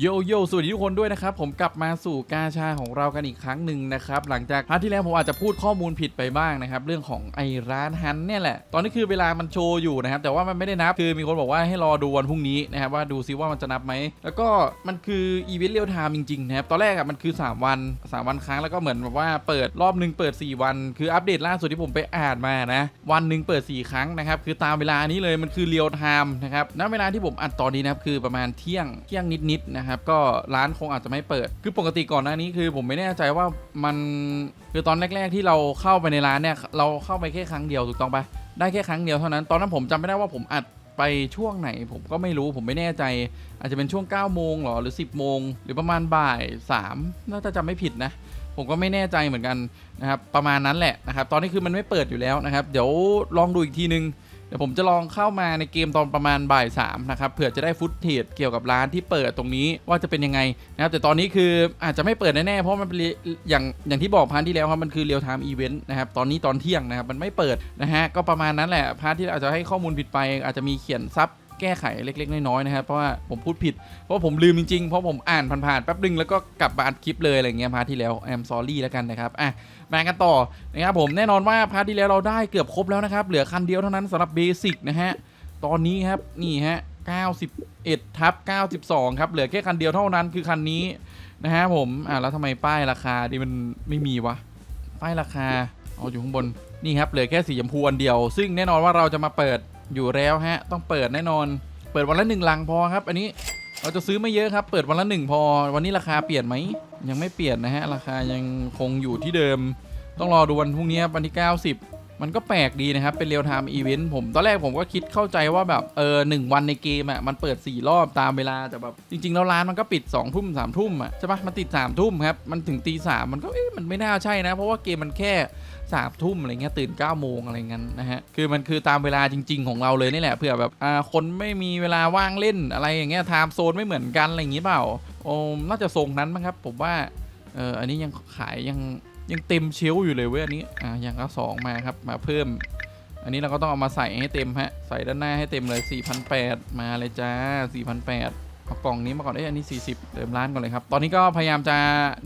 โยโย่สวัสดีทุกคนด้วยนะครับ ผมกลับมาสู่กาชาของเรากันอีกครั้งหนึ่งนะครับ หลังจากพาร์ทที่แล้วผมอาจจะพูดข้อมูลผิดไปบ้างนะครับ เรื่องของไอร้านฮันเนี่ยแหละ ตอนนี้คือเวลามันโชว์อยู่นะครับ แต่ว่ามันไม่ได้นับคือมีคนบอกว่าให้รอดูวันพรุ่งนี้นะครับว่าดูซิว่ามันจะนับไหม แล้วก็มันคืออีเวนต์เรียลไทม์จริงๆนะครับตอนแรกอะมันคือ 3 วัน 3 วันครั้งแล้วก็เหมือนแบบว่าเปิดรอบหนึ่งเปิด 4 วัน คืออัปเดตล่าสุดที่ผมไปอ่านมานะวันหนึ่งเปิด 4 ครั้งนะครับคือตามเวลานี้เลยมันคือเรียลไทม์นะครับณเวลาที่ผมอัดตอนนี้นะครับคือประมาณเที่ยงเที่ยงนิดๆนะครับก็ร้านคงอาจจะไม่เปิด คือปกติก่อนหน้านี้คือผมไม่แน่ใจว่ามันคือตอนแรก ๆ ที่เราเข้าไปในร้านเนี่ยเราเข้าไปแค่ครั้งเดียวถูกต้องปะได้แค่ครั้งเดียวเท่านั้นตอนนั้นผมจำไม่ได้ว่าผมอัดไปช่วงไหนผมก็ไม่รู้ผมไม่แน่ใจ อาจจะเป็นช่วง9โมงหรอหรือ 10โมงหรือประมาณบ่าย3น่าจะจำไม่ผิดนะ ผมก็ไม่แน่ใจเหมือนกันนะครับประมาณนั้นแหละนะครับตอนนี้คือมันไม่เปิดอยู่แล้วนะครับ เดี๋ยวลองดูอีกทีนึง เดี๋ยวผมจะลองเข้ามาในเกมตอนประมาณบ่ายสามนะครับเผื่อจะได้ฟุตเทจเกี่ยวกับร้านที่เปิดตรงนี้ว่าจะเป็นยังไงนะครับแต่ตอนนี้คืออาจจะไม่เปิดแน่ๆเพราะมันเป็นอย่างอย่างที่บอกพาร์ทที่แล้วครับมันคือเรียลไทม์อีเวนต์นะครับตอนนี้ตอนเที่ยงนะครับมันไม่เปิดนะฮะก็ประมาณนั้นแหละพาร์ทที่อาจจะให้ข้อมูลผิดไปอาจจะมีเขียนซับแก้ไขเล็ก ๆ น้อยๆนะครับเพราะว่าผมพูดผิด เพราะผมลืมจริงๆ เพราะผมอ่านผ่านๆแป๊บนึงแล้วก็กลับมาอัดคลิปเลยอะไรเงี้ยพาร์ทที่แล้วแอมซอรี่แล้วกันนะครับอะ มากันต่อนะครับผมแน่นอนว่าพาร์ทที่แล้วเราได้เกือบครบแล้วนะครับ เหลือคันเดียวเท่านั้นสำหรับเบสิกนะฮะตอนนี้ครับนี่ฮะ91ทับ92 ครับเหลือแค่คันเดียวเท่านั้นคือคันนี้นะฮะผมอะแล้วทำไมป้ายราคาดิมันไม่มีวะป้ายราคาเอาอยู่ข้างบนนี่ครับเหลือแค่สีชมพูอันเดียว ซึ่งแน่นอนว่าเราจะมาเปิดอยู่แล้วฮะต้องเปิดแน่นอน เปิดวันละหนึ่งลังพอครับ อันนี้ เราจะซื้อไม่เยอะครับ เปิดวันละหนึ่งพอ วันนี้ราคาเปลี่ยนไหม ยังไม่เปลี่ยนนะฮะ ราคายังคงอยู่ที่เดิม ต้องรอดูวันพรุ่งนี้วันที่ 90 มันก็แปลกดีนะครับ เป็นเรียลไทม์อีเวนต์ผมตอนแรกผมก็คิดเข้าใจว่าแบบเออหนึ่งวันในเกมอะมันเปิด 4 รอบตามเวลา แต่แบบจริง ๆ แล้วร้านมันก็ปิด2องทุ่มสามทุ่มอะใช่ปะมันติด3ามทุ่มครับ มันถึงตีสามมันก็เอ๊ะมันไม่น่าใช่นะ เพราะว่าเกมมันแค่สามทุ่มอะไรเงี้ยตื่น9ก้าโมงอะไรเงี้ยนะฮะคือมันคือตามเวลาจริง ๆ ของเราเลยนี่แหละเผื่อแบบอ่าคนไม่มีเวลาว่างเล่นอะไรอย่างเงี้ยไทม์โซนไม่เหมือนกันอะไรอย่างงี้เปล่าโอ้น่าจะทรงนั้นมั้งครับ ผมว่าเอออันนี้ยังขายยัง ยังเต็มเชล์อยู่เลยเว้ยอันนี้อ่าอย่างละสองมาครับมาเพิ่ม อันนี้เราก็ต้องเอามาใส่ให้เต็มฮะใส่ด้านหน้าให้เต็มเลย4,800มาเลยจ้า4,800เอากล่องนี้มาก่อนเอ้ยอันนี้ 40 เติมร้านก่อนเลยครับ ตอนนี้ก็พยายามจะ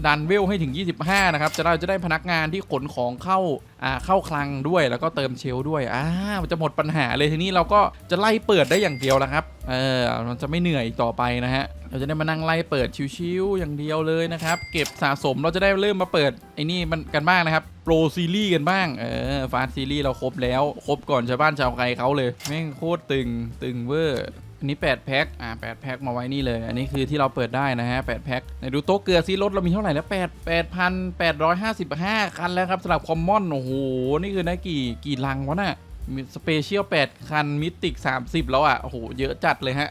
ดันเวลให้ถึง 25 นะครับ จะเราจะได้พนักงานที่ขนของเข้า อ่า เข้าคลังด้วย แล้วก็เติมเชล์ด้วย อ่า มันจะหมดปัญหาเลยทีนี้เราก็จะไล่เปิดได้อย่างเดียวแล้วครับ เออ มันจะไม่เหนื่อยต่อไปนะฮะ เราจะได้มานั่งไล่เปิดชิวๆอย่างเดียวเลยนะครับ เก็บสะสมเราจะได้เริ่มมาเปิดไอ้นี่มันกันบ้างนะครับโปรซีรีส์กันบ้าง เออฟาสซีรีส์เราครบแล้ว ครบก่อนชาวบ้านชาวไกลเขาเลย แม่งโคตรตึง ตึงเวอร์ อันนี้ 8 แพ็ค อ่า8แพ็คมาไว้นี่เลย อันนี้คือที่เราเปิดได้นะฮะ 8 แพ็คไหนดูโต๊ะเกลือซิรถเรามีเท่าไหร่แล้ว 8 8,855 คันแล้วครับสำหรับคอมมอน โอ้โห นี่คือได้กี่ กี่ลังวะน่ะ สเปเชียล8คัน มิติก 30 แล้วอะ โอ้โห เยอะจัดเลยฮะ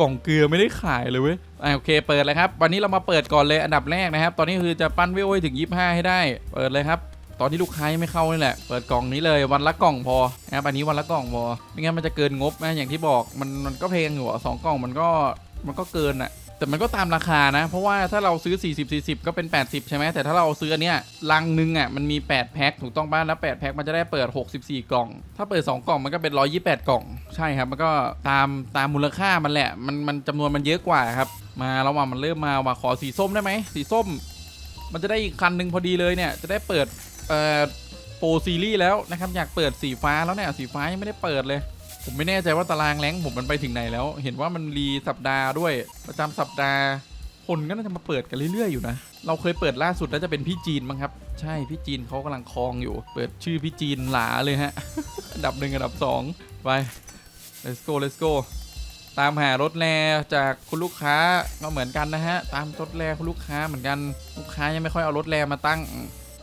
กล่องเกลือไม่ได้ขายเลยเว้ยอ่าโอเค เปิดเลยครับ วันนี้เรามาเปิดก่อนเลยอันดับแรกนะครับ ตอนนี้คือจะปั้นเวลให้ถึง 25 ให้ได้ เปิดเลยครับตอนที่ลูกค้ายังไม่เข้านี่แหละ เปิดกล่องนี้เลยวันละกล่องพอนะครับอันนี้วันละกล่องพอ ไม่งั้นมันจะเกินงบนะ อย่างที่บอกมันมันก็เพลงอยู่สองกล่องมันก็มันก็เกินอะ แต่มันก็ตามราคานะ เพราะว่าถ้าเราซื้อ 40 40 ก็เป็น 80 ใช่ไหมแต่ถ้าเราซื้ออันเนี้ยลังหนึงอะมันมี 8 แพ็คถูกต้องป่ะแล้ว8แพ็คมันจะได้เปิด 64 กล่อง ถ้าเปิด 2 กล่องมันก็เป็น 128 กล่อง ใช่ครับ มันก็ตามตามมูลค่ามันแหละ มันมันจำนวนมันเยอะกว่าครับ มาระหว่างมันเริ่มมาว่าขอสีส้มได้ไหมสีส้ม มันจะได้อีกคันหนึ่งพอดีเลยเนี่ยจะได้เปิดเอ่อโปรซีรีส์แล้วนะครับอยากเปิดสีฟ้าแล้วเนี่ยสีฟ้ายังไม่ได้เปิดเลย ผมไม่แน่ใจว่าตารางแรงผมมันไปถึงไหนแล้ว เห็นว่ามันรีสัปดาห์ด้วย ประจำสัปดาห์คนก็น่าจะมาเปิดกันเรื่อยๆอยู่นะ เราเคยเปิดล่าสุดแล้วจะเป็นพี่จีนมั้งครับ ใช่พี่จีนเขากำลังคลองอยู่ เปิดชื่อพี่จีนหลาเลยฮะ อันดับหนึ่งอันดับสองไป let's go let's go ตามหารถแลจากคุณลูกค้าก็เหมือนกันนะฮะ ตามรถแลคุณลูกค้าเหมือนกันลูกค้ายังไม่ค่อยเอารถแลมาตั้ง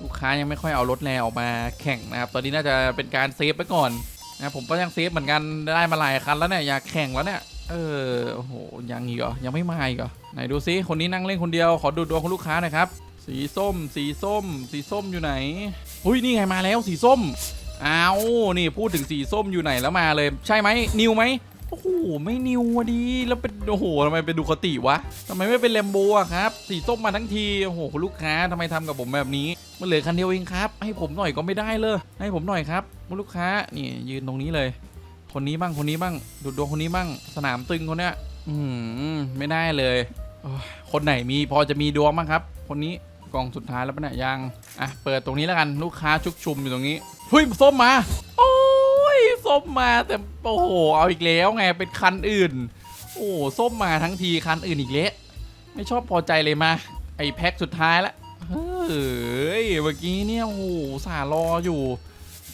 ลูกค้ายังไม่ค่อยเอารถแลออกมาแข่งนะครับ ตอนนี้น่าจะเป็นการเซฟไปก่อน นะผมก็ยังเซฟเหมือนกันได้มาหลายคันแล้วเนี่ยอยากแข่งแล้วเนี่ยเออโอ้โหยังอีกเหรอยังไม่มาอีกเหรอไหนดูซิคนนี้นั่งเล่นคนเดียวขอดูดวงของลูกค้าหน่อยครับสีส้ม สีส้ม สีส้มอยู่ไหนอุ้ยนี่ไงมาแล้วสีส้มอ้าวนี่พูดถึงสีส้มอยู่ไหนแล้วมาเลย ใช่ไหมนิวไหม โอ้โห ไม่นิวอะดี แล้วเป็นโอ้โหทำไมเป็นดูคติวะทำไมไม่เป็นแลมโบอะครับ สีส้มมาทั้งที โอ้โหคุณลูกค้าทำไมทำกับผมแบบนี้ มันเหลือคันเดียวเองครับ ให้ผมหน่อยก็ไม่ได้เลย ให้ผมหน่อยครับคุณลูกค้า นี่ยืนตรงนี้เลย คนนี้บ้าง คนนี้บ้าง ดูดวงคนนี้บ้าง สนามตึงคนเนี้ย อืมไม่ได้เลย คนไหนมีพอจะมีดวงบ้างครับ คนนี้กล่องสุดท้ายแล้วปะเนี่ยยัง อะ เปิดตรงนี้แล้วกัน ลูกค้าชุกชุมอยู่ตรงนี้ เฮ้ยส้มมา โอ้ ส้มมาแต่โอ้โหเอาอีกแล้วไงเป็นคันอื่น โอ้ส้มมาทั้งทีคันอื่นอีกเละไม่ชอบพอใจเลยมา ไอแพ็คสุดท้ายละเฮ้ยเมื่อกี้เนี่ยโอ้โหสารออยู่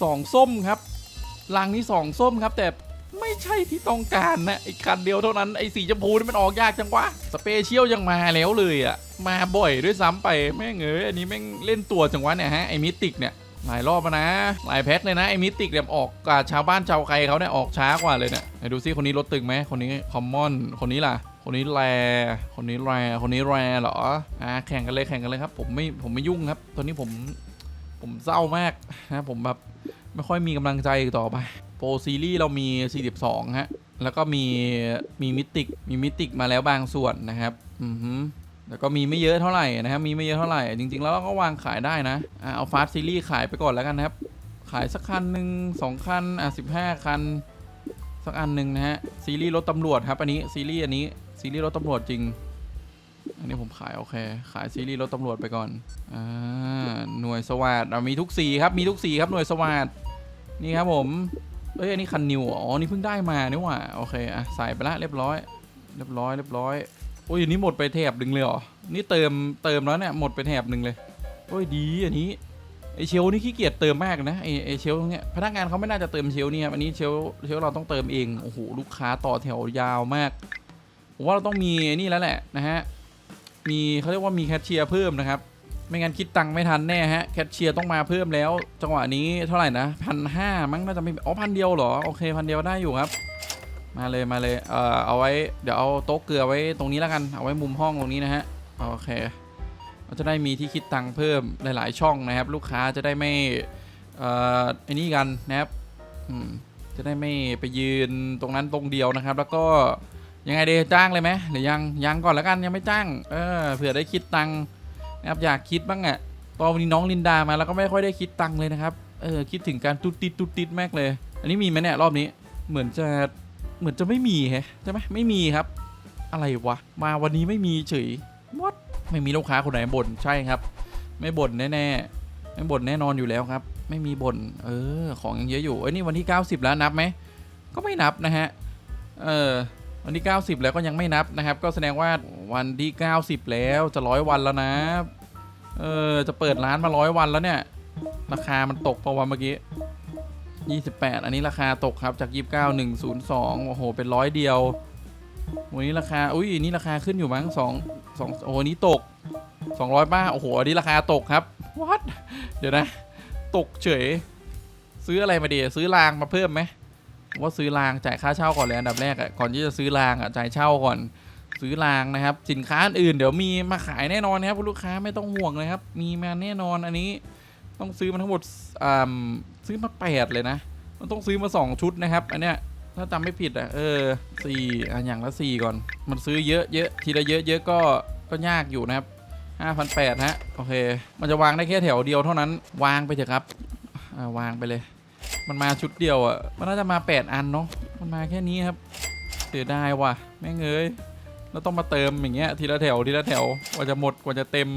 สองส้มครับลังนี้สองส้มครับแต่ไม่ใช่ที่ต้องการนะไอ้คันเดียวเท่านั้นไอ้สีชมพูนี่มันออกยากจังวะสเปเชียลยังมาแล้วเลยอะมาบ่อยด้วยซ้ำไปแม่งเอ้ยอันนี้แม่งเล่นตัวจังวะเนี่ยฮะไอ้มิติกเนี่ย หลายรอบแล้วนะ หลายแพ็คเลยนะไอ้มิติกเนี่ยออกกว่าชาวบ้านชาวใครเขาเนี่ยออกช้ากว่าเลยเนี่ยไหนดูซิคนนี้รถตึงไหมคนนี้คอมมอนคนนี้ล่ะ คนนี้แรคนนี้แรคนนี้แรเหรออ่าแข่งกันเลยแข่งกันเลยครับผมไม่ผมไม่ยุ่งครับ ตอนนี้ผมผมเศร้ามากนะผมแบบไม่ค่อยมีกำลังใจต่อไปโปรซีรีส์เรามี 42 ฮะ แล้วก็มีมีมิติกมีมิติกมาแล้วบางส่วนนะครับ อือฮึ แล้วก็มีไม่เยอะเท่าไหร่นะครับมีไม่เยอะเท่าไหร่ จริง ๆ แล้วเราก็วางขายได้นะอ่าเอาฟาสซีรีส์ขายไปก่อนแล้วกันนะครับ ขายสักคันหนึ่งสองคันอะสิบห้าคัน สักอันหนึ่งนะฮะซีรีส์รถตำรวจครับอันนี้ซีรีส์อันนี้ซีรีส์รถตำรวจจริง อันนี้ผมขายโอเค ขายซีรีส์รถตำรวจไปก่อนอ่าหน่วยสวัสดเรามีทุกสีครับมีทุกสีครับหน่วยสวัสดนี่ครับผมเอ้ยอันนี้คันนิวอ๋อนี่เพิ่งได้มานี่หว่าโอเคอะใส่ไปละเรียบร้อย เรียบร้อยเรียบร้อย โอ้ยอันนี้หมดไปแถบหนึ่งเลยเหรอ นี่เติมเติมแล้วเนี่ยหมดไปแถบหนึ่งเลย โอ้ยดีอันนี้ไอเชลนี่ขี้เกียจเติมมากนะไอไอเชลตรงเนี้ยพนักงานเขาไม่น่าจะเติมเชลนี่ครับอันนี้เชลเชลเราต้องเติมเองโอ้โหลูกค้าต่อแถวยาวมากผมว่าเราต้องมีนี่แล้วแหละนะฮะมีเขาเรียกว่ามีแคชเชียร์เพิ่มนะครับไม่งั้นคิดตังค์ไม่ทันแน่ฮะแคชเชียร์ต้องมาเพิ่มแล้ว จังหวะนี้เท่าไหร่นะพันห้ามั้งน่าจะไม่อ๋อพันเดียวเหรอโอเคพันเดียวได้อยู่ครับ มาเลยมาเลยเอ่อเอาไว้เดี๋ยวเอาโต๊ะเกลือไว้ตรงนี้แล้วกันเอาไว้มุมห้องตรงนี้นะฮะโอเคเราจะได้มีที่คิดตังค์เพิ่มหลาย ๆ ช่องนะครับ ลูกค้าจะได้ไม่เอ่อไอ้นี่กันนะครับจะได้ไม่ไปยืนตรงนั้นตรงเดียวนะครับ แล้วก็ยังไงเดจ้างเลยไหมหรือยังยังก่อนแล้วกันยังไม่จ้างเออเผื่อได้คิดตังค์นะครับอยากคิดบ้างอะ่ะตอนวันนี้น้องลินดามาแล้วก็ไม่ค่อยได้คิดตังค์เลยนะครับเออคิดถึงการตุดติดตุดติดมากเลย อันนี้มีไหมเนี่ยรอบนี้เหมือนจะ เหมือนจะไม่มีแฮะใช่ไหมไม่มีครับ อะไรวะ มาวันนี้ไม่มีเฉย what ไม่มีลูกค้าคนไหนบ่นใช่ครับ ไม่บ่นแน่ๆไม่บ่นแน่นอนอยู่แล้วครับ ไม่มีบ่นเออ ของยังเยอะอยู่เอ้ยนี่วันที่ 90 แล้วนับไหมก็ไม่นับนะฮะเออวันที่ 90 แล้วก็ยังไม่นับนะครับ ก็แสดงว่าวันที่ 90 แล้วจะร้อยวันแล้วนะเออจะเปิดร้านมาร้อยวันแล้วเนี่ย ราคามันตกเพระว่าเมื่อกี้ 28 อันนี้ราคาตกครับจาก 29 102 โอ้โห เป็นร้อยเดียว วันนี้ราคา อุ้ยนี่ราคาขึ้นอยู่มั้งสองสองโอ้โหนี้ตก 200ป้า โอ้โห อันนี้ราคาตกครับ what เดี๋ยวนะ ตกเฉย ซื้ออะไรมาดีซื้อรางมาเพิ่มไหมว่าซื้อรางจ่ายค่าเช่าก่อนเลยอันดับแรกอะก่อนที่จะซื้อรางอะจ่ายเช่าก่อน ซื้อรางนะครับ สินค้าอื่นเดี๋ยวมีมาขายแน่นอนนะครับคุณลูกค้าไม่ต้องห่วงเลยครับ มีมาแน่นอนอันนี้ ต้องซื้อมาทั้งหมดอ่าซื้อมาแปดเลยนะ มันต้องซื้อมาสองชุดนะครับ อันเนี้ยถ้าจำไม่ผิดอะเออสี่อะอย่างละสี่ก่อน มันซื้อเยอะเยอะทีละเยอะเยอะก็ก็ยากอยู่นะครับห้าพันแปดฮะโอเค มันจะวางได้แค่แถวเดียวเท่านั้นวางไปเถอะครับอ่าวางไปเลย มันมาชุดเดียวอะมันน่าจะมาแปดอันเนาะมันมาแค่นี้ครับเสียดายว่ะแม่งเอ้ยแล้วต้องมาเติมอย่างเงี้ยทีละแถวทีละแถวกว่าจะหมดกว่าจะเต็ม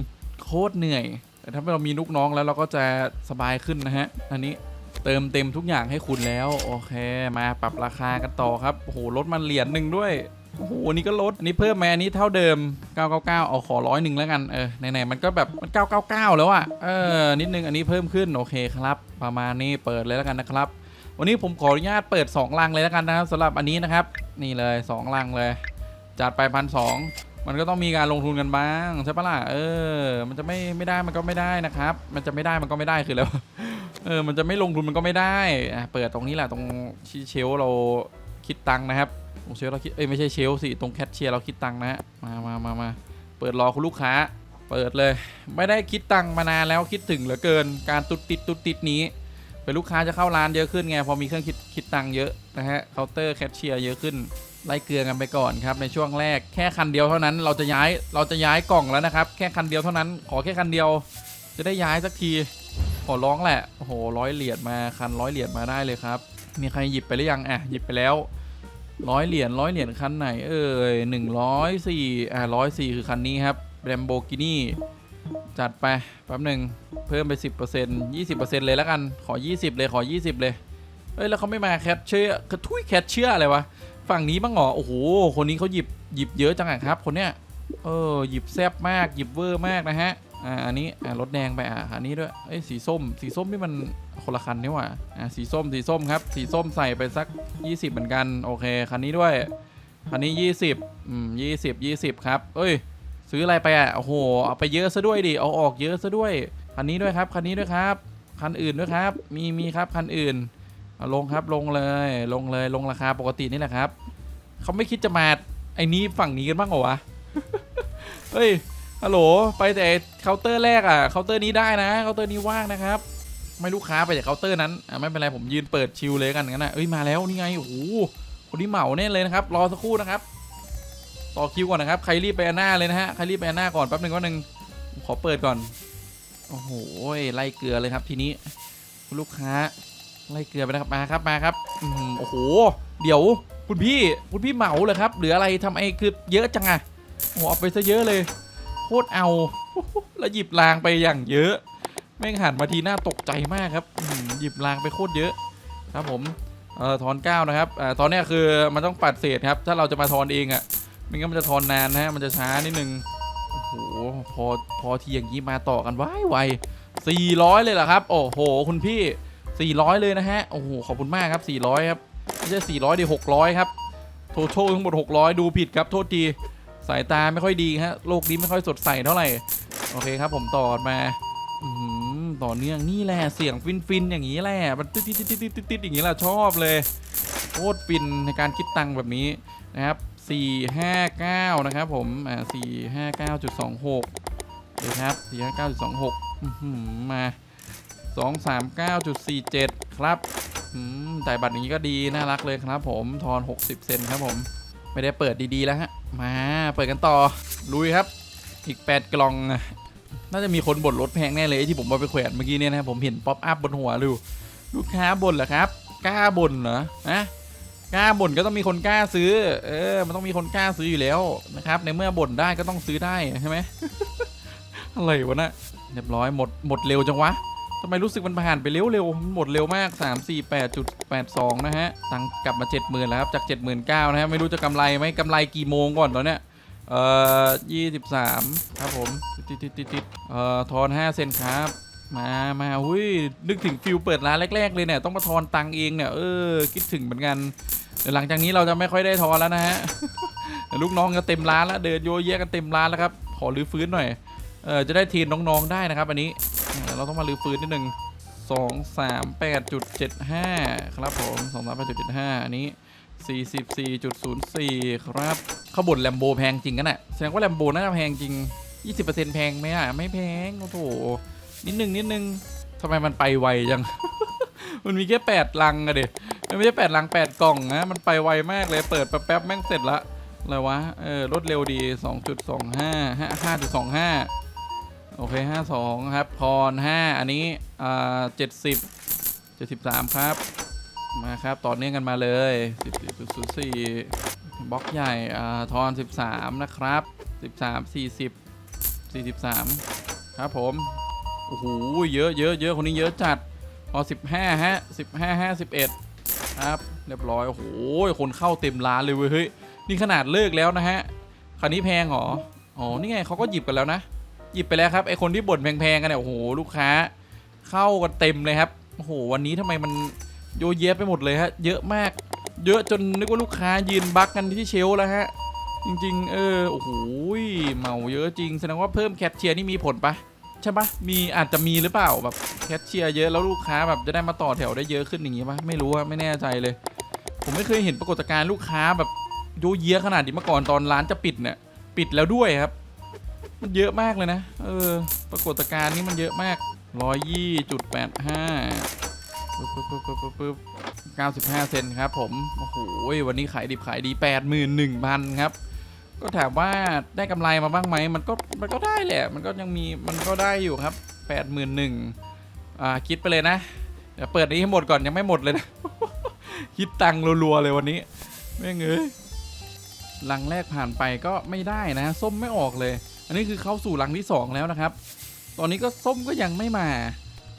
โคตรเหนื่อย แต่ถ้าเรามีลูกน้องแล้วเราก็จะสบายขึ้นนะฮะอันนี้เติมเต็มทุกอย่างให้คุณแล้ว โอเค มาปรับราคากันต่อครับโอ้โหลดมันเหรียญหนึ่งด้วยโอ้โหอันนี้ก็ลด อันนี้เพิ่มมาอันนี้เท่าเดิม 999 เอาขอร้อยหนึ่งแล้วกัน เออ ไหนๆ มันก็แบบมัน 999 แล้วอะเออ นิดนึง อันนี้เพิ่มขึ้น โอเคครับ ประมาณนี้เปิดเลยแล้วกันนะครับ วันนี้ผมขออนุญาตเปิด 2 ลังเลยแล้วกันนะครับสำหรับอันนี้นะครับ นี่เลย 2 ลังเลย จัดไปพันสอง มันก็ต้องมีการลงทุนกันบ้างใช่ปะล่ะเออ มันจะไม่ไม่ได้มันก็ไม่ได้นะครับ มันจะไม่ได้มันก็ไม่ได้คือแล้วเออมันจะไม่ลงทุนมันก็ไม่ได้อะเปิดตรงนี้แหละตรงเชลเราคิดตังค์นะครับตรงเชลเราคิดเอ้ยไม่ใช่เชลสิตรงแคชเชียร์เราคิดตังค์นะฮะมามามามาเปิดรอคุณลูกค้า เปิดเลย ไม่ได้คิดตังค์มานานแล้วคิดถึงเหลือเกิน การตุดติดตุดติดนี้เป็นลูกค้าจะเข้าร้านเยอะขึ้นไงพอมีเครื่องคิดคิดตังค์เยอะนะฮะเคาน์เตอร์แคชเชียร์เยอะขึ้น ไล่เกลือกันไปก่อนครับในช่วงแรกแค่คันเดียวเท่านั้น เราจะย้ายเราจะย้ายกล่องแล้วนะครับ แค่คันเดียวเท่านั้น ขอแค่คันเดียว จะได้ย้ายสักที ขอร้องแหละโอ้โหร้อยเหรียญมาคันร้อยเหรียญมาได้เลยครับ มีใครหยิบไปหรือยังอะหยิบไปแล้วร้อยเหรียญร้อยเหรียญคันไหน เอ่ยหนึ่งร้อยสี่อ่าร้อยสี่คือคันนี้ครับแรมโบกินี่จัดไปแป๊บหนึ่งเพิ่มไปสิบเปอร์เซนต์ยี่สิบเปอร์เซนต์เลยแล้วกันขอยี่สิบเลยขอยี่สิบเลยเอ้ยแล้วเขาไม่มาแคทเชื่อทุยแคทเชื่ออะไรวะ ฝั่งนี้บ้างเหรอโอ้โหคนนี้เขาหยิบหยิบเยอะจังอะครับ คนเนี้ยเออหยิบแซบมากหยิบเวอร์มากนะฮะอ่าอันนี้อ่ารถแดงไปอะอันนี้ด้วยเอ้ยสีส้ม สีส้มนี่มันคนละคันนี่หว่าอ่าสีส้มสีส้มครับ สีส้มใส่ไปสัก 20 เหมือนกันโอเคคันนี้ด้วยคันนี้ 20อืม20 20 ครับ เอ้ย ซื้ออะไรไปอะโอ้โหเอาไปเยอะซะด้วยดิเอาออกเยอะซะด้วยคันนี้ด้วยครับคันนี้ด้วยครับคันอื่นด้วยครับ มีมีครับคันอื่น เอาลงครับลงเลยลงเลยลงราคาปกตินี่แหละครับเขาไม่คิดจะมาไอ้นี้ฝั่งนี้กันบ้างเหรอวะ เฮ้ยฮัลโหลไปแต่เคาน์เตอร์แรกอะเคาน์เตอร์นี้ได้นะเคาน์เตอร์นี้ว่างนะครับ ไม่ลูกค้าไปจากเคาน์เตอร์นั้นอะไม่เป็นไรผมยืนเปิดชิลเลยกันงั้นนะเอ้ยมาแล้วนี่ไงโอ้โหคนที่เหมาแน่เลยนะครับรอสักครู่นะครับ ต่อคิวก่อนนะครับใครรีบไปอันหน้าเลยนะฮะใครรีบไปอันหน้าก่อนแป๊บหนึ่งแป๊บหนึ่งขอเปิดก่อนโอ้โหไล่เกลือเลยครับทีนี้ลูกค้า ไล่เกลือไปนะครับมาครับมาครับอืมโอ้โห เดี๋ยวคุณพี่คุณพี่เหมาเลยครับหรืออะไรทำไอคือเยอะจังอะโอ้เอาไปซะเยอะเลย โคตรเอา แล้วหยิบรางไปอย่างเยอะ แม่งหันมาทีหน้าตกใจมากครับหยิบรางไปโคตรเยอะ ครับผมเอ่อทอนเก้านะครับอ่าตอนนี้คือมันต้องปัดเศษครับ ถ้าเราจะมาทอนเองอะ่ะไม่งั้นมันจะทอนนานนะฮะมันจะช้านิดนึงโอ้โหพอพอทีอย่างนี้มาต่อกันไวไวสี่ร้อยเลยเหรอครับ โอ้โห คุณพี่ สี่ร้อยเลยนะฮะ โอ้โห ขอบคุณมากครับสี่ร้อยครับ ไม่ใช่สี่ร้อยดิหกร้อยครับ โทโททั้งหมดหกร้อยดูผิดครับ โทษที สายตาไม่ค่อยดีฮะ โลกนี้ไม่ค่อยสดใสเท่าไหร่ โอเคครับ ผมต่อมาอืมต่อเนื่องนี่แหละ เสียงฟินๆอย่างนี้แหละ มันติดติดติดติดติดติดอย่างนี้แหละชอบเลย โคตรฟินในการคิดตังค์แบบนี้นะครับ 459 นะครับผม อ่า 459.26เลยครับ 459.26อื้อหือมา 239.47 ครับจ่ายบัตรอย่างนี้ก็ดีน่ารักเลยครับผมทอน 60 เซนครับผม ไม่ได้เปิดดีๆแล้วฮะ มาเปิดกันต่อลุยครับ อีก 8 กล่องอะน่าจะมีคนบ่นรถแพงแน่เลยที่ผมเอาไปแขวนเมื่อกี้เนี่ยนะผมเห็นป๊อปอัพบนหัวดูลูกค้าบ่นเหรอครับ กล้าบ่นเหรอนะกล้าบ่นก็ต้องมีคนกล้าซื้อ เออ มันต้องมีคนกล้าซื้ออยู่แล้วนะครับ ในเมื่อบ่นได้ก็ต้องซื้อได้ใช่ไหมอะไรวะนะเรียบร้อยหมดหมดเร็วจังวะ ทำไมรู้สึกมันผ่านไปเร็วเร็วๆมันหมดเร็วมาก 3 4 8 8 2 นะฮะ ตังกลับมา 70,000 แล้วครับ จาก 79,000นะฮะ ไม่รู้จะกำไรไหมกำไรกี่โมงก่อนตอนเนี้ยเอ่อยี่สิบสามครับผมติดติดติดติดเอ่อทอนห้าเซนครับ มามาอุ้ยนึกถึงฟิลเปิดร้านแรก ๆ เลยเนี่ย ต้องมาทอนตังเองเนี่ย เออ คิดถึงเหมือนกันเดี๋ยวหลังจากนี้เราจะไม่ค่อยได้ทอนแล้วนะฮะเดี๋ยวลูกน้องจะเต็มร้านแล้วเดินโยเยะกันเต็มร้านแล้วครับ ขอรื้อฟื้นหน่อยเออจะได้ทีนน้องๆได้นะครับ อันนี้ เราต้องมารื้อฟื้นนิดหนึงสองสามแปดจุดเจ็ดห้าครับผมสองสามแปดจุดเจ็ดห้าอันนี้44.04ครับเขาบ่นแลมโบแพงจริงกันน่ะแสดงว่าแลมโบน่าจะแพงจริง20%แพงไหมอะ ไม่แพง โอ้โห นิดนึง นิดนึงทำไมมันไปไวจัง มันมีแค่8ลังอะเด็มันไม่ใช่8ลัง8กล่องนะ มันไปไวมากเลย เปิดแป๊บๆแม่งเสร็จละอะไรวะ เออ รถเร็วดี2.25 5.25 โอเค52ครับ พร5อันนี้อ่า70 73ครับ มาครับ ต่อเนื่องกันมาเลย14.04บล็อกใหญ่อ่าทอน13นะครับ13 40 43ครับผม โอ้โห เยอะเยอะเยอะคนนี้เยอะจัดพอ15ฮะ15 51ครับ เรียบร้อย โอ้โห คนเข้าเต็มร้านเลยเว้ย เฮ้ย นี่ขนาดเลิกแล้วนะฮะคันนี้แพงเหรอ อ๋อ นี่ไงเขาก็หยิบกันแล้วนะ หยิบไปแล้วครับไอคนที่บ่นแพงๆกันเนี่ยโอ้โหลูกค้า เข้ากันเต็มเลยครับโอ้โหวันนี้ทำไมมันโยเยะไปหมดเลยฮะเยอะมาก เยอะจนนึกว่าลูกค้ายืนบักกันที่เชลแล้วฮะจริง ๆ เออโอ้โหเมาเยอะจริงแสดงว่าเพิ่มแคชเชียร์นี่มีผลปะใช่ปะมีอาจจะมีหรือเปล่าแบบแคชเชียร์เยอะแล้วลูกค้าแบบจะได้มาต่อแถวได้เยอะขึ้นอย่างงี้ปะไม่รู้อะไม่แน่ใจเลย ผมไม่เคยเห็นปรากฏการณ์ลูกค้าแบบโยเยะขนาดนี้มาก่อนตอนร้านจะปิดเนี่ยปิดแล้วด้วยครับ มันเยอะมากเลยนะ เออ ปรากฏการณ์นี้มันเยอะมากร้อยยี่จุดแปดห้าปึ๊บปึ๊บปึ๊บปึ๊บปึ๊บปึ๊บ95เซนครับผม โอ้โห วันนี้ขายดิบขายดี81,000ครับ ก็ถามว่าได้กำไรมาบ้างไหม มันก็ มันก็ได้แหละ มันก็ยังมี มันก็ได้อยู่ครับ81,000อ่า คิดไปเลยนะ เดี๋ยวเปิดนี้ให้หมดก่อนยังไม่หมดเลยนะ คิดตังค์รัวๆเลยวันนี้แม่งเอ้ยลังแรกผ่านไปก็ไม่ได้นะ ส้มไม่ออกเลย อันนี้คือเข้าสู่ลังที่สองแล้วนะครับ ตอนนี้ก็ส้มก็ยังไม่มา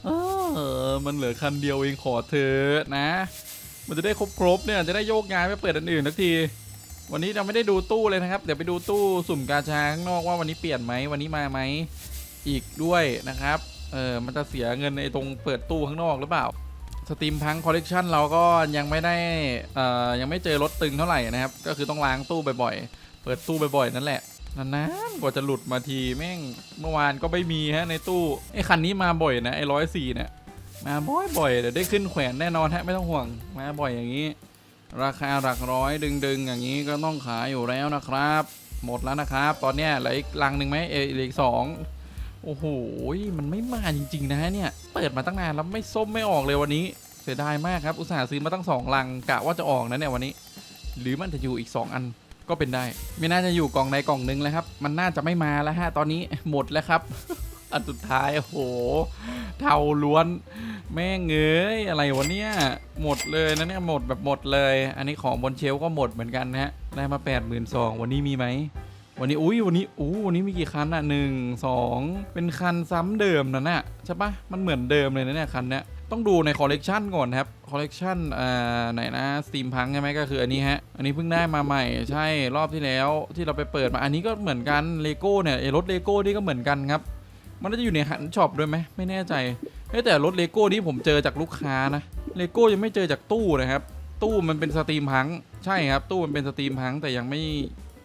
เออ มันเหลือคันเดียวเองขอเธอะนะ มันจะได้ครบๆเนี่ย จะได้โยกย้ายไปเปิดอันอื่นทักที วันนี้เราไม่ได้ดูตู้เลยนะครับ เดี๋ยวไปดูตู้สุ่มกาชาข้างนอกว่าวันนี้เปลี่ยนไหมวันนี้มาไหมอีกด้วยนะครับ เออ มันจะเสียเงินในตรงเปิดตู้ข้างนอกหรือเปล่า สตรีมพังคอลเลกชันเราก็ยังไม่ได้ เอ่อ ยังไม่เจอรถตึงเท่าไหร่นะครับ ก็คือต้องล้างตู้บ่อยๆ เปิดตู้บ่อยๆ นั่นแหละ นานๆกว่าจะหลุดมาทีแม่งเมื่อวานก็ไม่มีฮะในตู้ไอ้คันนี้มาบ่อยนะไอ้ร้อยสี่เนี่ยมาบ่อยๆเดี๋ยวได้ขึ้นแขวนแน่นอนฮะไม่ต้องห่วงมาบ่อยอย่างนี้ ราคาหลักร้อยดึงๆ อย่างนี้ก็ต้องขายอยู่แล้วนะครับ หมดแล้วนะครับ ตอนเนี้ยเหลืออีกลังหนึ่งไหมเออเหลืออีกสองโอ้โหมันไม่มาจริง ๆ นะเนี่ย เปิดมาตั้งนานแล้วไม่ส้มไม่ออกเลยวันนี้เสียดายมากครับ อุตส่าห์ซื้อมาตั้งสองลังกะว่าจะออกนะเนี่ยวันนี้ หรือมันจะอยู่อีก 2 อัน ก็เป็นได้ ไม่น่าจะอยู่กล่องใดกล่องหนึงแล้วครับ มันน่าจะไม่มาแล้วฮะตอนนี้หมดแล้วครับ อันสุดท้ายโอ้โหเทาล้วน แม่งเอ้ยอะไรวะเนี่ยหมดเลยนะเนี่ยหมดแบบหมดเลย อันนี้ของบนเชลก็หมดเหมือนกันนะฮะได้มา8 2 0 0 0วันนี้มีไหม วันนี้อุ้ยวันนี้อู้วันนี้มีกี่คันอะหนึ่งสองเป็นคันซ้ำเดิมนะน่ะใช่ปะมันเหมือนเดิมเลยนะเนี่ยคันเนี้ยต้องดูในคอลเลกชันก่อนครับคอลเลกชันอ่าไหนนะสตรีมพังใช่ไหมก็คืออันนี้ฮะ อันนี้เพิ่งได้มาใหม่ใช่รอบที่แล้วที่เราไปเปิดมาอันนี้ก็เหมือนกันเลโก้เนี่ยรถเลโก้นี่ก็เหมือนกันครับ มันน่าจะอยู่ในหันช็อปด้วยไหมไม่แน่ใจแต่รถเลโก้นี่ผมเจอจากลูกค้านะเลโก้ยังไม่เจอจากตู้นะครับ ตู้มันเป็นสตรีมพัง ใช่ครับ ตู้มันเป็นสตรีมพังแต่ยังไม่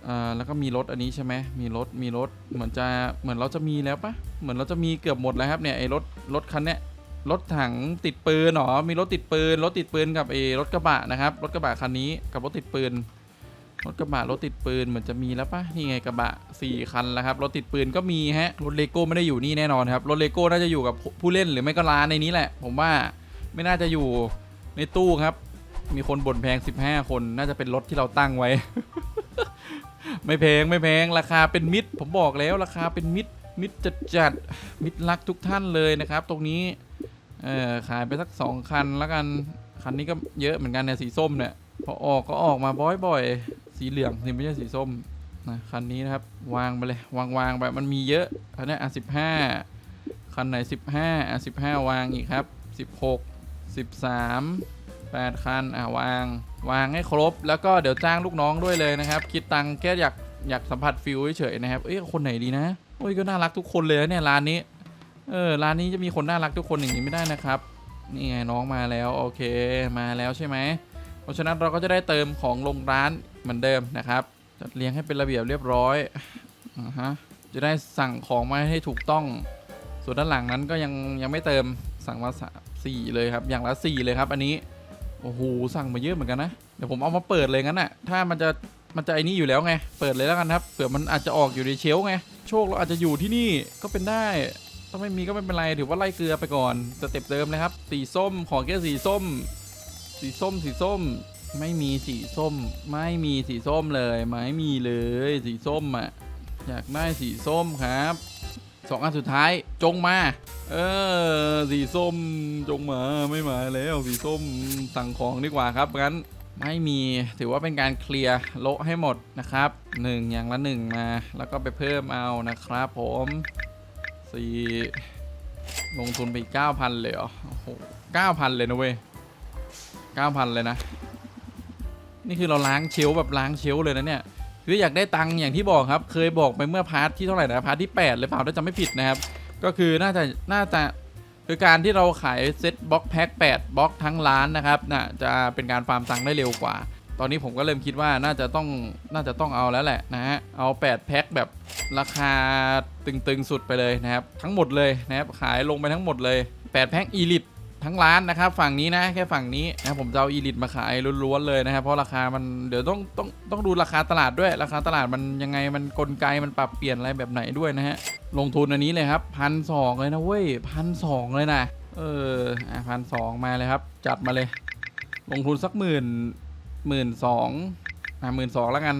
อ่าแล้วก็มีรถอันนี้ใช่ไหมมีรถมีรถเหมือนจะเหมือนเราจะมีแล้วปะเหมือนเราจะมีเกือบหมดแล้วครับเนี่ยไอ้รถรถคันเนี้ยรถถังติดปืนหรอมีรถติดปืนรถติดปืนกับไอ้รถกระบะนะครับรถกระบะคันนี้กับรถติดปืนรถกระบะรถติดปืนเหมือนจะมีแล้วปะนี่ไงกระบะสี่คันแล้วครับรถติดปืนก็มีฮะรถเลโก้ไม่ได้อยู่นี่แน่นอนครับรถเลโก้น่าจะอยู่กับผู้ผู้เล่นหรือไม่ก็ร้านในนี้แหละ ผมว่าไม่น่าจะอยู่ในตู้ครับ มีคนบ่นแพง 15 คนน่าจะเป็นรถที่เราตั้งไว้ ไม่แพงไม่แพงราคาเป็นมิตร ผมบอกแล้วราคาเป็นมิตรมิตรจัดจัดมิตรรักทุกท่านเลยนะครับ ตรงนี้เออขายไปสักสองคันแล้วกันคันนี้ก็เยอะเหมือนกันเนี่ยสีส้มเนี่ยพอออกก็ออกมาบ่อยๆ สีเหลืองสิไม่ใช่สีส้มนะคันนี้นะครับวางไปเลยวางวางไปมันมีเยอะอันนี้อะสิบห้าคันไหนสิบห้าอะสิบห้าวางอีกครับสิบหกสิบสาม แปดคัน อะ วาง วางให้ครบ แล้วก็เดี๋ยวจ้างลูกน้องด้วยเลยนะครับ คิดตังค์แค่อยาก อยากสัมผัสฟิลเฉยๆนะครับ เอ้ย คนไหนดีนะ โอ้ย ก็น่ารักทุกคนเลยเนี่ยร้านนี้ เออ ร้านนี้จะมีคนน่ารักทุกคนอย่างนี้ไม่ได้นะครับ นี่ไงน้องมาแล้ว โอเค มาแล้วใช่ไหม เพราะฉะนั้นเราก็จะได้เติมของลงร้านเหมือนเดิมนะครับ จัดเรียงให้เป็นระเบียบเรียบร้อยอ่าฮะ จะได้สั่งของมาให้ถูกต้อง ส่วนด้านหลังนั้นก็ยังยังไม่เติมสั่งมาสี่เลยครับ อย่างละสี่เลยครับ อันนี้ โอ้โหสั่งมาเยอะเหมือนกันนะเดี๋ยวผมเอามาเปิดเลยงั้นน่ะถ้ามันจะมันจะไอ้นี่อยู่แล้วไง เปิดเลยแล้วกันครับเผื่อมันอาจจะออกอยู่ในเชลฟ์ไงโชคเราอาจจะอยู่ที่นี่ก็เป็นได้ถ้าไม่มีก็ไม่เป็นไรถือว่าไล่เกลือไปก่อนสเต็ปเดิมเลยครับ สีส้มขอแค่สีส้ม สีส้มสีส้ม ไม่มีสีส้ม ไม่มีสีส้มเลย ไม่มีเลย สีส้มอะอยากได้สีส้มครับ สองอันสุดท้ายจงมา เออสีส้มจงมาไม่มาแล้วสีส้มสั่งของดีกว่าครับงั้นไม่มีถือว่าเป็นการเคลียร์โละให้หมดนะครับหนึ่งอย่างละหนึ่งมาแล้วก็ไปเพิ่มเอานะครับ ผมสี่ลงทุนไปเก้าพันเลยเหรอโอ้โหเก้าพันเลยนะเว้ยเก้าพันเลยนะ นี่คือเราล้างเชลแบบล้างเชลเลยนะเนี่ย คืออยากได้ตังค์อย่างที่บอกครับ เคยบอกไปเมื่อพาร์ทที่เท่าไหร่นะพาร์ทที่8เลยเปล่าถ้าจำไม่ผิดนะครับ ก็คือน่าจะน่าจะคือการที่เราขายเซ็ตบล็อกแพ็ค8บล็อกทั้งร้านนะครับน่าจะเป็นการฟาร์มตังค์ได้เร็วกว่า ตอนนี้ผมก็เริ่มคิดว่าน่าจะต้องน่าจะต้องเอาแล้วแหละนะฮะเอา 8 แพ็คแบบราคาตึงๆสุดไปเลยนะครับ ทั้งหมดเลยนะครับขายลงไปทั้งหมดเลย 8 แพ็คอีลิต ทั้งร้านนะครับ ฝั่งนี้นะแค่ฝั่งนี้นะผมจะเอาอีลิตมาขายล้วนๆเลยนะครับเพราะราคามันเดี๋ยวต้องต้องต้องดูราคาตลาดด้วย ราคาตลาดมันยังไงมันกลไกมันปรับเปลี่ยนอะไรแบบไหนด้วยนะฮะลงทุนอันนี้เลยครับพันสองเลยนะเว้ยพันสองเลยนะเอออะพันสองมาเลยครับ จัดมาเลย ลงทุนสักหมื่นหมื่นสองอะหมื่นสองแล้วกัน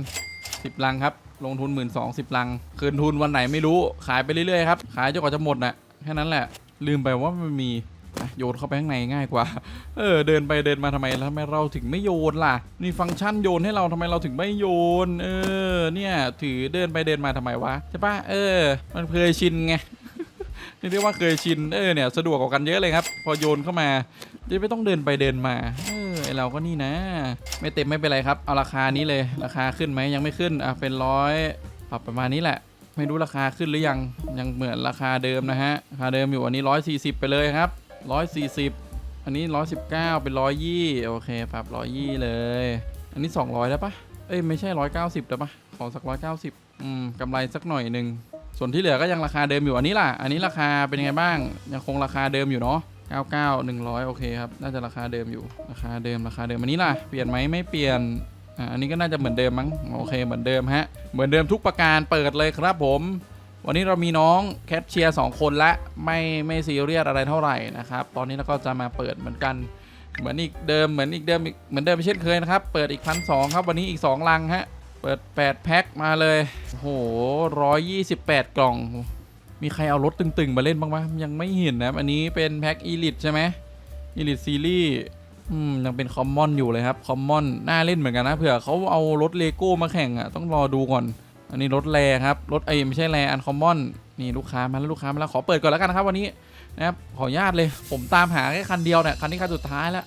สิบลังครับ ลงทุนหมื่นสองสิบลัง คืนทุนวันไหนไม่รู้ขายไปเรื่อยๆครับขายจนกว่าจะหมดน่ะแค่นั้นแหละ ลืมไปว่ามันมี อะโยนเข้าไปข้างในง่ายกว่า เออเดินไปเดินมาทำไมแล้วทำไมเราถึงไม่โยนล่ะนี่ฟังก์ชันโยนให้เราทำไมเราถึงไม่โยน เออ เนี่ยถือเดินไปเดินมาทำไมวะใช่ปะเออ มันเคยชินไงนี่เรียกว่าเคยชินเออเนี่ยสะดวกกว่ากันเยอะเลยครับ พอโยนเข้ามาจะไม่ต้องเดินไปเดินมาเออไอเราก็นี่นะ ไม่เต็มไม่เป็นไรครับเอาราคานี้เลยราคาขึ้นไหมยังไม่ขึ้นอะเป็นร้อยปรับประมาณนี้แหละไม่รู้ราคาขึ้นหรือยังยังเหมือนราคาเดิมนะฮะราคาเดิมอยู่อันนี้ 140 ไปเลยครับ 140 อันนี้ 119 เป็น 120 โอเคปรับ 120 เลย อันนี้ 200 ได้ปะเอ้ย ไม่ใช่ 190 ได้ปะขอสัก 190 อืมกำไรสักหน่อยหนึ่ง ส่วนที่เหลือก็ยังราคาเดิมอยู่ อันนี้ล่ะ อันนี้ราคาเป็นยังไงบ้าง ยังคงราคาเดิมอยู่เนาะ99 100 โอเคครับ น่าจะราคาเดิมอยู่ ราคาเดิม ราคาเดิม อันนี้ล่ะ เปลี่ยนไหมไม่เปลี่ยนอ่าอันนี้ก็น่าจะเหมือนเดิมมั้ง โอเค เหมือนเดิมฮะ เหมือนเดิมทุกประการ เปิดเลยครับผม วันนี้เรามีน้องแคทเชียร์สองคนและไม่ไม่ซีเรียสอะไรเท่าไหร่นะครับ ตอนนี้เราก็จะมาเปิดเหมือนกัน เหมือนอีกเดิมเหมือนอีกเดิมอีกเหมือนเดิมเช่นเคยนะครับ เปิดอีกพันสองครับวันนี้อีก 2 ลังฮะ เปิด 8 แพ็คมาเลย โอ้โหร้อยยี่สิบแปดกล่อง มีใครเอารถตึงๆ มาเล่นบ้างไหมยังไม่เห็นนะอันนี้เป็นแพ็คอีลิทใช่ไหมอีลิทซีรีส์อืมยังเป็นคอมมอนอยู่เลยครับคอมมอนน่าเล่นเหมือนกันนะเผื่อเขาเอารถเลโก้มาแข่งอะต้องรอดูก่อน อันนี้รถแรครับรถไอ้ไม่ใช่แรอันคอมมอนนี่ลูกค้ามาแล้วลูกค้ามาแล้วขอเปิดก่อนแล้วกันนะครับวันนี้นะครับขออนุญาตเลยผมตามหาแค่คันเดียวเนี่ยคันนี้คันสุดท้ายแล้ว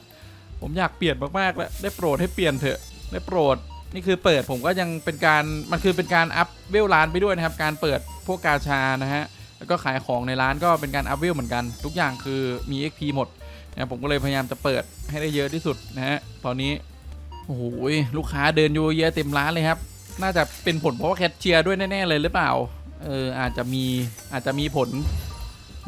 ผมอยากเปลี่ยนมากๆแล้วได้โปรดให้เปลี่ยนเถอะได้โปรดนี่คือเปิดผมก็ยังเป็นการมันคือเป็นการอัพเวลร้านไปด้วยนะครับการเปิดพวกกาชานะฮะแล้วก็ขายของในร้านก็เป็นการอัพเวลเหมือนกัน ทุกอย่างคือมี XP หมดนะผมก็เลยพยายามจะเปิดให้ได้เยอะที่สุดนะฮะตอนนี้โอ้โหลูกค้าเดินอยู่เยอะเต็มร้านเลยครับ น่าจะเป็นผลเพราะว่าแคชเชียร์ด้วยแน่ ๆ เลยหรือเปล่า เอออาจจะมีอาจจะมีผล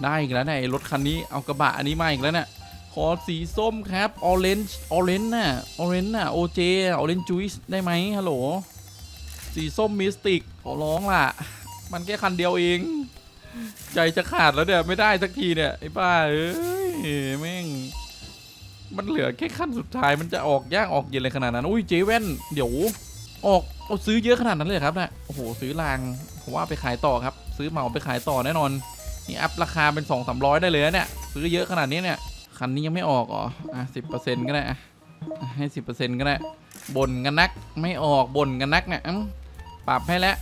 ได้อีกแล้วเนี่ยรถคันนี้เอากระบะอันนี้มาอีกแล้วเนี่ยขอสีส้มครับออเรนจ์ออเรนจ์น่ะออเรนจ์น่ะโอเจออเรนจ์จูสได้ไหมฮัลโหลสีส้มมิสติกขอร้องล่ะ มันแค่คันเดียวเอง ใจจะขาดแล้วเนี่ยไม่ได้สักทีเนี่ยไอ้บ้าเอ้ยแม่งมันเหลือแค่ขั้นสุดท้ายมันจะออกยากออกเย็นเลยขนาดนั้น อุ้ยเจแว่นเดี๋ยว ออก เอาซื้อเยอะขนาดนั้นเลยครับเนี่ยโอ้โหซื้อรางผมว่าเอาไปขายต่อครับ ซื้อเหมาไปขายต่อแน่นอน นี่อัพราคาเป็น2 3 0 0ได้เลยเนี่ยซื้อเยอะขนาดนี้เนี่ยคันนี้ยังไม่ออกอ๋ออะสิบเปอร์เซ็นต์ก็ได้อะให้สิบเปอร์เซ็นต์ก็ได้บ่นกันนักไม่ออกบ่นกันนักเนี่ยปรับให้แล้ว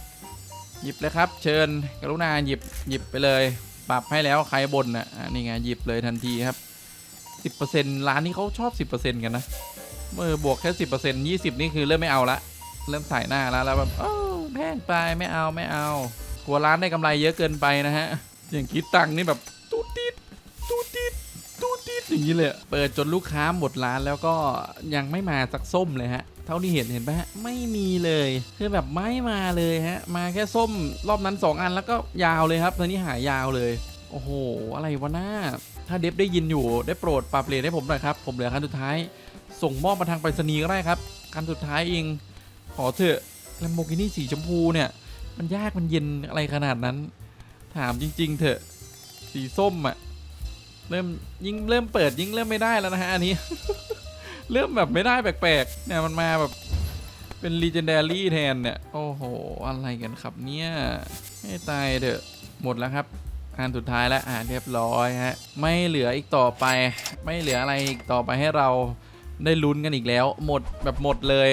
หยิบเลยครับ เชิญกรุณาหยิบหยิบไปเลย ปรับให้แล้วใครบ่นอะอะนี่ไงหยิบเลยทันทีครับสิบเปอร์เซ็นต์ร้านนี้เขาชอบสิบเปอร์เซ็นต์กันนะเมื่อบวกแค่สิบเปอร์เซ็นต์ยี่สิบนี่คือเริ่มไม่เอาละ เริ่มใส่หน้าแล้วแล้วแบบโอ้แพงไปไม่เอาไม่เอากลัวร้านได้กำไรเยอะเกินไปนะฮะอย่างคิดตังค์นี่แบบตูติดตูติดตูติดอย่างนี้เลยเปิดจนลูกค้าหมดร้านแล้วก็ยังไม่มาสักส้มเลยฮะเท่าที่เห็นเห็นไหมฮะไม่มีเลยคือแบบไม่มาเลยฮะ มาแค่ส้มรอบนั้น 2 อันแล้วก็ยาวเลยครับตอนนี้หายาวเลย โอ้โห อะไรวะหน้า ถ้าเดฟได้ยินอยู่ได้โปรดปรับเปลี่ยนให้ผมหน่อยครับ ผมเหลือคันสุดท้าย ส่งมอบมาทางไปรษณีย์ก็ได้ครับคันสุดท้ายเอง ขอเถอะ Lamborghini สีชมพูเนี่ย มันยากมันเย็นอะไรขนาดนั้น ถามจริง ๆ เถอะ สีส้มอะ่ะเริ่มยิ่งเริ่มเปิดยิ่งเริ่มไม่ได้แล้วนะฮะอันนี้ เริ่มแบบไม่ได้แปลกๆเนี่ยมันมาแบบเป็น Legendary แทนเนี่ย โอ้โห อะไรกันครับเนี่ยให้ตายเถอะ หมดแล้วครับอันสุดท้ายแล้วอ่าเรียบร้อยฮะ ไม่เหลืออีกต่อไป ไม่เหลืออะไรอีกต่อไปให้เราได้ลุ้นกันอีกแล้ว หมดแบบหมดเลย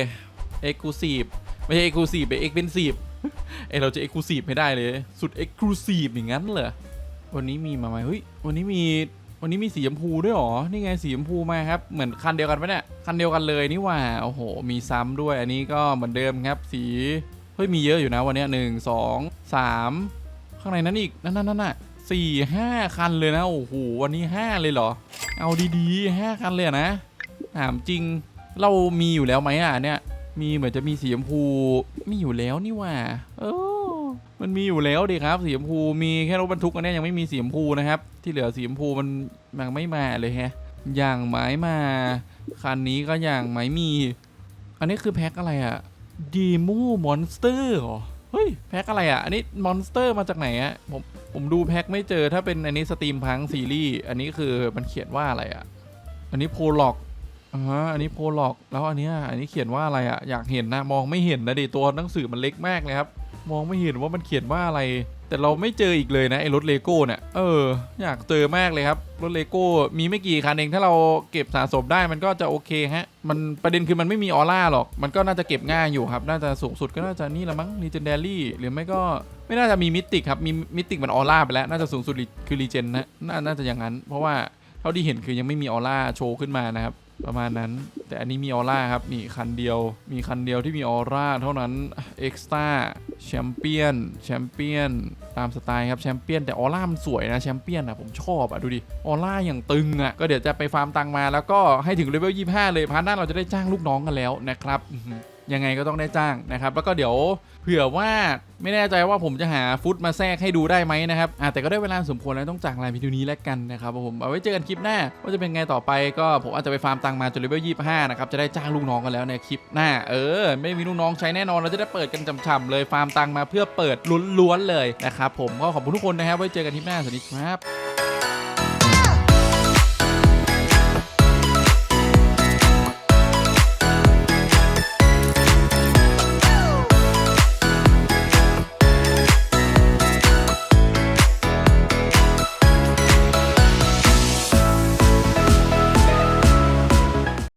Exclusive ไม่ใช่ Exclusive เป็น Expensive เอเราจะ Exclusive ไม่ได้เลย สุด Exclusive อย่างนั้นเหรอวันนี้มีมาไหมเฮ้ยวันนี้มีวันนี้มีสีชมพูด้วยหรอ นี่ไงสีชมพูมาครับ เหมือนคันเดียวกันปะเนี่ย คันเดียวกันเลยนี่ว่า โอ้โห มีซ้ำด้วย อันนี้ก็เหมือนเดิมครับ สี เฮ้ย มีเยอะอยู่นะวันนี้หนึ่งสองสามข้างในนั้นอีก นั่นนั่นนั่นน่ะสี่ห้าคันเลยนะ โอ้โห วันนี้ห้าเลยเหรอ เอาดีๆห้าคันเลยนะ ถามจริง เรามีอยู่แล้วไหมอะเนี่ย มีเหมือนจะมีสีชมพูมีอยู่แล้วนี่ว่า เออ มันมีอยู่แล้วดิครับสีชมพูมีแค่รถบรรทุกอันนี้ยังไม่มีสีชมพูนะครับ ที่เหลือสีชมพูมันยังไม่มาเลยฮะ อย่างไม้มาคันนี้ก็อย่างไม้มี อันนี้คือแพ็คอะไรอะดีมูมอนสเตอร์เหรอเฮ้ยแพ็คอะไรอะอันนี้มอนสเตอร์มาจากไหนอะผมผมดูแพ็คไม่เจอถ้าเป็นอันนี้สตรีมพังซีรีส์อันนี้คือมันเขียนว่าอะไรอะอันนี้โพล็อก อ่าอันนี้โพล็อกแล้วอันเนี้ยอันนี้เขียนว่าอะไรอะอยากเห็นนะมองไม่เห็นนะดิตัวหนังสือมันเล็กมากเลยครับมองไม่เห็นว่ามันเขียนว่าอะไร แต่เราไม่เจออีกเลยนะไอ้รถเลโก้เนี่ยเอออยากเจอมากเลยครับรถเลโก้มีไม่กี่คันเองถ้าเราเก็บสะสมได้มันก็จะโอเคฮะ มันประเด็นคือมันไม่มีออร่าหรอก มันก็น่าจะเก็บง่ายอยู่ครับ น่าจะสูงสุดก็น่าจะนี่ละมั้ง Legendary หรือไม่ก็ไม่น่าจะมีมิติครับมีมิติมันออร่าไปแล้วน่าจะสูงสุดคือรีเจนนะน่าน่าจะอย่างนั้น เพราะว่าเท่าที่เห็นคือยังไม่มีออร่าโชว์ขึ้นมานะครับ ประมาณนั้น แต่อันนี้มีออร่าครับ มีคันเดียว มีคันเดียวที่มีออร่าเท่านั้นเอ็กซ์ต้าแชมเปี้ยนแชมเปี้ยนตามสไตล์ครับแชมเปี้ยนแต่ออร่ามันสวยนะแชมเปี้ยนอะผมชอบอะดูดิออร่าอย่างตึงอะก็เดี๋ยวจะไปฟาร์มตังมาแล้วก็ให้ถึงเลเวล25 เลยพาร์ทหน้าเราจะได้จ้างลูกน้องกันแล้วนะครับ ยังไงก็ต้องได้จ้างนะครับแล้วก็เดี๋ยวเผื่อว่าไม่แน่ใจว่าผมจะหาฟุตมาแทรกให้ดูได้ไหมนะครับแต่ก็ได้เวลาสมควรแล้วต้องจากลายวิดีโอนี้แล้วกันนะครับผมเอาไว้เจอกันคลิปหน้าว่าจะเป็นไงต่อไปก็ผมอาจจะไปฟาร์มตังมาจนเลเวล25นะครับจะได้จ้างลูกน้องกันแล้วในคลิปหน้าเออ ไม่มีลูกน้องใช้แน่นอนเราจะได้เปิดกันฉ่ำๆเลยฟาร์มตังมาเพื่อเปิดล้วนๆเลยนะครับผมก็ขอบคุณทุกคนนะครับไว้เจอกันคลิปหน้าสวัสดีครับ